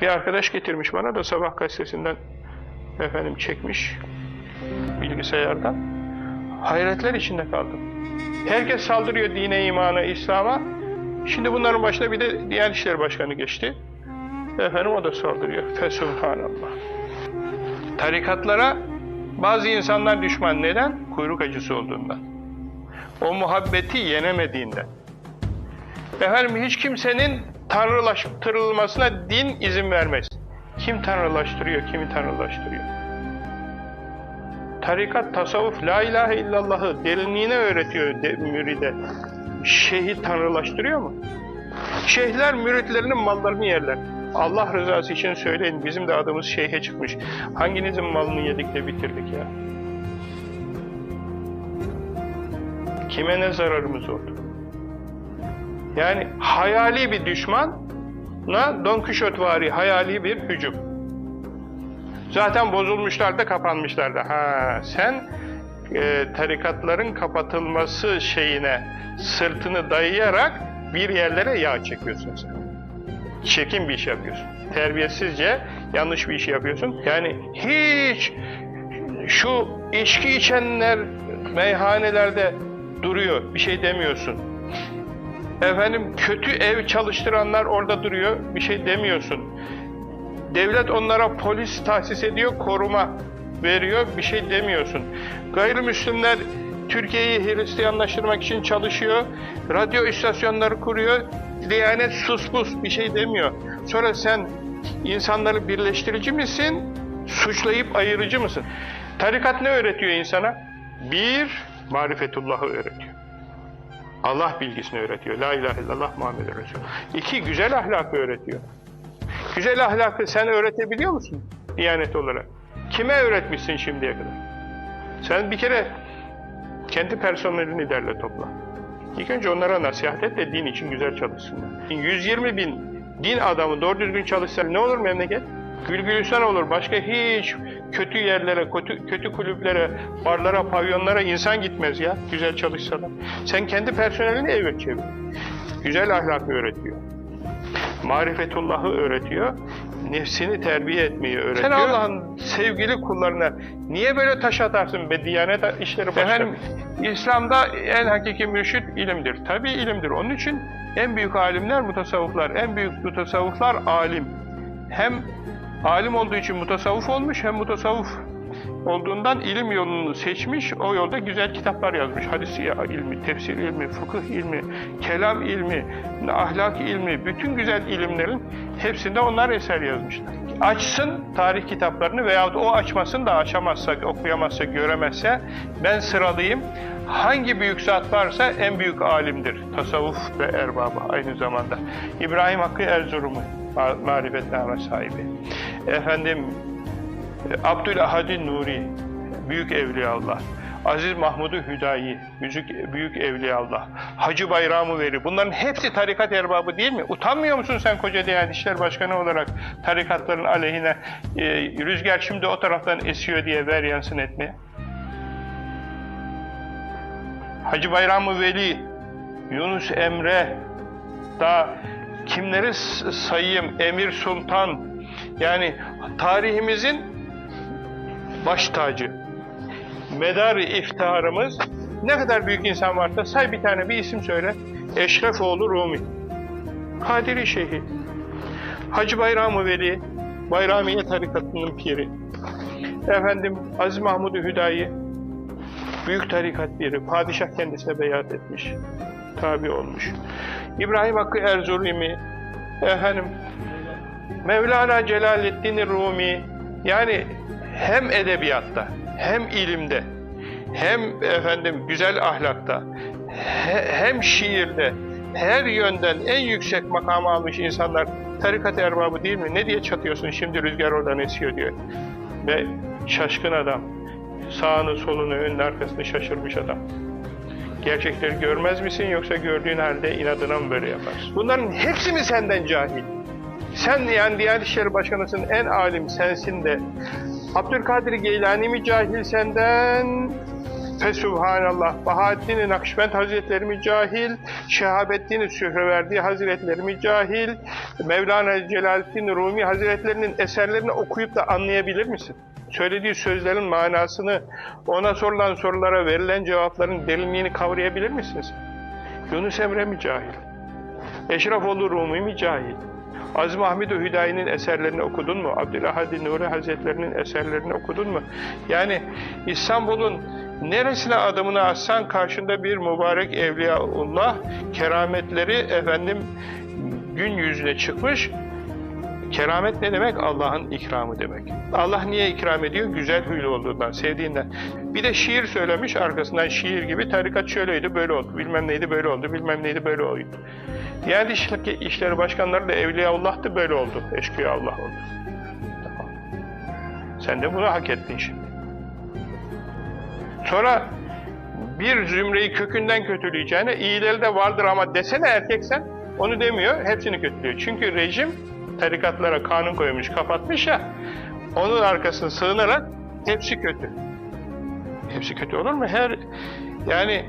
Bir arkadaş getirmiş bana da sabah gazetesinden efendim çekmiş bilgisayardan. Hayretler içinde kaldım. Herkes saldırıyor dine, imana, İslam'a. Şimdi bunların başına bir de Diyanet İşleri Başkanı geçti. Efendim o da saldırıyor. Fesubhanallah. Tarikatlara bazı insanlar düşman. Neden? Kuyruk acısı olduğundan. O muhabbeti yenemediğinden. Efendim hiç kimsenin tanrılaştırılmasına din izin vermez. Kim tanrılaştırıyor, kimi tanrılaştırıyor? Tarikat, tasavvuf, la ilahe illallahı derinliğine öğretiyor de, müride. Şeyhi tanrılaştırıyor mu? Şeyhler müritlerinin mallarını yerler. Allah rızası için söyleyin, bizim de adımız şeyhe çıkmış. Hanginizin malını yedik de bitirdik ya? Kime ne zararımız oldu? Yani hayali bir düşmana Don Kişotvari hayali bir hücum. Zaten bozulmuşlar da kapanmışlar da. Ha, sen e, tarikatların kapatılması şeyine sırtını dayayarak bir yerlere yağ çekiyorsun sen. Çirkin bir iş yapıyorsun. Terbiyesizce yanlış bir iş yapıyorsun. Yani hiç şu içki içenler meyhanelerde duruyor, bir şey demiyorsun. Efendim kötü ev çalıştıranlar orada duruyor, bir şey demiyorsun. Devlet onlara polis tahsis ediyor, koruma veriyor, bir şey demiyorsun. Gayrimüslimler Türkiye'yi Hristiyanlaştırmak için çalışıyor, radyo istasyonları kuruyor, Diyanet sus pus bir şey demiyor. Sonra sen insanları birleştirici misin, suçlayıp ayırıcı mısın? Tarikat ne öğretiyor insana? Bir, marifetullah'ı öğretiyor. Allah bilgisini öğretiyor. La ilahe illallah Muhammed Resul. İki, güzel ahlakı öğretiyor. Güzel ahlakı sen öğretebiliyor musun? Diyanet olarak. Kime öğretmişsin şimdiye kadar? Sen bir kere kendi personelini derle topla. İlk önce onlara nasihat et de din için güzel çalışsınlar. 120 bin din adamı doğru düzgün çalışsa ne olur memleket? Gül gülistan olur. Başka hiç kötü yerlere, kötü, kötü kulüplere, barlara, pavyonlara insan gitmez ya. Güzel çalışsalar. Sen kendi personelini evet çevir. Güzel ahlakı öğretiyor. Marifetullah'ı öğretiyor. Nefsini terbiye etmeyi öğretiyor. Sen Allah'ın sevgili kullarına niye böyle taş atarsın be Diyanet işleri başka? Efendim, İslam'da en hakiki mürşit ilimdir. Tabii ilimdir. Onun için en büyük alimler mutasavvıflar. En büyük mutasavvıflar alim. Hem alim olduğu için mutasavvuf olmuş hem mutasavvuf olduğundan ilim yolunu seçmiş, o yolda güzel kitaplar yazmış. Hadis ilmi, tefsir ilmi, fıkıh ilmi, kelam ilmi, ahlak ilmi, bütün güzel ilimlerin hepsinde onlar eser yazmışlar. Açsın tarih kitaplarını veyahut o açmasın da açamazsa, okuyamazsa, göremezse ben sıralayayım. Hangi büyük zat varsa en büyük alimdir. Tasavvuf ve erbabı aynı zamanda. İbrahim Hakkı Erzurum'u marifetname sahibi. Efendim Abdülahadi Nuri, Büyük Evliyaullah, Aziz Mahmudu Hüdayi, Büyük, büyük Evliyaullah, Hacı Bayramı Veri, bunların hepsi tarikat erbabı değil mi? Utanmıyor musun sen koca Diyanet İşleri Başkanı olarak tarikatların aleyhine e, rüzgar şimdi o taraftan esiyor diye ver yansın etmeye? Hacı Bayramı Veli, Yunus Emre, da kimleri? Sayayım, Emir Sultan, yani tarihimizin baş tacı, medar-ı iftiharımız, ne kadar büyük insan varsa say bir tane bir isim söyle. Eşrefoğlu Rumi, Kadiri Şeyhi, Hacı Bayram-ı Veli, Bayramiye tarikatının piri, efendim Aziz Mahmud-u Hüdayi, büyük tarikat biri, padişah kendisine beyat etmiş, tabi olmuş. İbrahim Hakkı Erzurumi, efendim Mevlana Celaleddin Rumi, yani hem edebiyatta, hem ilimde, hem efendim güzel ahlakta, he, hem şiirde, her yönden en yüksek makamı almış insanlar tarikat erbabı değil mi? Ne diye çatıyorsun şimdi rüzgar oradan esiyor diyor. Ve şaşkın adam, sağını solunu önünü arkasını şaşırmış adam. Gerçekleri görmez misin yoksa gördüğün halde inadına mı böyle yaparsın? Bunların hepsi mi senden cahil? Sen yani Diyanet İşleri Başkanısın, en alim sensin de Abdülkadir Geylani mi cahil senden Fesubhanallah. Bahattin Nakşibend Hazretleri mi cahil? Şehabettin Sühreverdi Hazretleri mi cahil? Mevlana Celaleddin Rumi Hazretlerinin eserlerini okuyup da anlayabilir misin? Söylediği sözlerin manasını, ona sorulan sorulara verilen cevapların derinliğini kavrayabilir misiniz? Yunus Emre mi cahil? Eşrefoğlu Rumi mi cahil? Aziz Mahmud Hüdayi'nin eserlerini okudun mu? Abdülahadi Nuri Hazretlerinin eserlerini okudun mu? Yani İstanbul'un neresine adımını atsan karşında bir mübarek evliyaullah kerametleri efendim gün yüzüne çıkmış. Keramet ne demek? Allah'ın ikramı demek. Allah niye ikram ediyor? Güzel huylu olduğundan, sevdiğinden. Bir de şiir söylemiş arkasından şiir gibi tarikat şöyleydi, böyle oldu, bilmem neydi, böyle oldu, bilmem neydi, böyle oldu. Diyanet İşleri, İşleri Başkanları da Evliyaullah'tı, böyle oldu, eşkıya Allah oldu. Sen de bunu hak ettin şimdi. Sonra bir zümreyi kökünden kötüleyeceğine iyileri de vardır ama desene erkeksen onu demiyor, hepsini kötülüyor. Çünkü rejim tarikatlara kanun koymuş, kapatmış ya, onun arkasına sığınarak hepsi kötü. Hepsi kötü olur mu? Her yani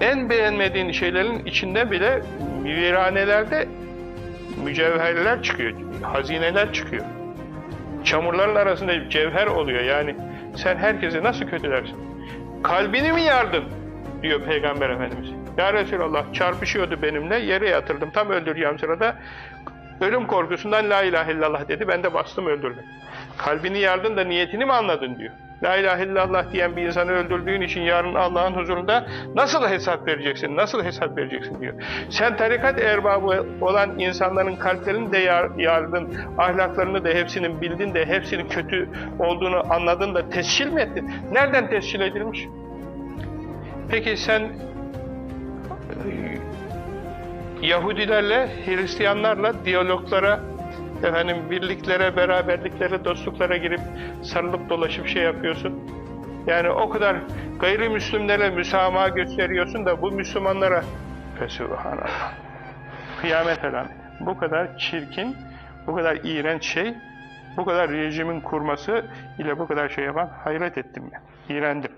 en beğenmediğin şeylerin içinde bile viranelerde mücevherler çıkıyor, hazineler çıkıyor. Çamurların arasında cevher oluyor yani. Sen herkesi nasıl kötülersin? Kalbini mi yardın? diyor Peygamber Efendimiz. Ya Resulallah çarpışıyordu benimle, yere yatırdım. Tam öldüreceğim sırada ölüm korkusundan la ilahe illallah dedi. Ben de bastım öldürdüm. Kalbini yardın da niyetini mi anladın diyor. La ilahe illallah diyen bir insanı öldürdüğün için yarın Allah'ın huzurunda nasıl hesap vereceksin, nasıl hesap vereceksin diyor. Sen tarikat erbabı olan insanların kalplerini de yar, yardın, ahlaklarını da hepsinin bildin de hepsinin kötü olduğunu anladın da tescil mi ettin? Nereden tescil edilmiş? Peki sen e, Yahudilerle, Hristiyanlarla diyaloglara, efendim birliklere, beraberliklere, dostluklara girip sarılıp dolaşıp şey yapıyorsun. Yani o kadar gayrimüslimlere müsamaha gösteriyorsun da bu Müslümanlara Fesubhanallah. Kıyamet alamet. Bu kadar çirkin, bu kadar iğrenç şey, bu kadar rejimin kurması ile bu kadar şey yapan hayret ettim ya. İğrendim.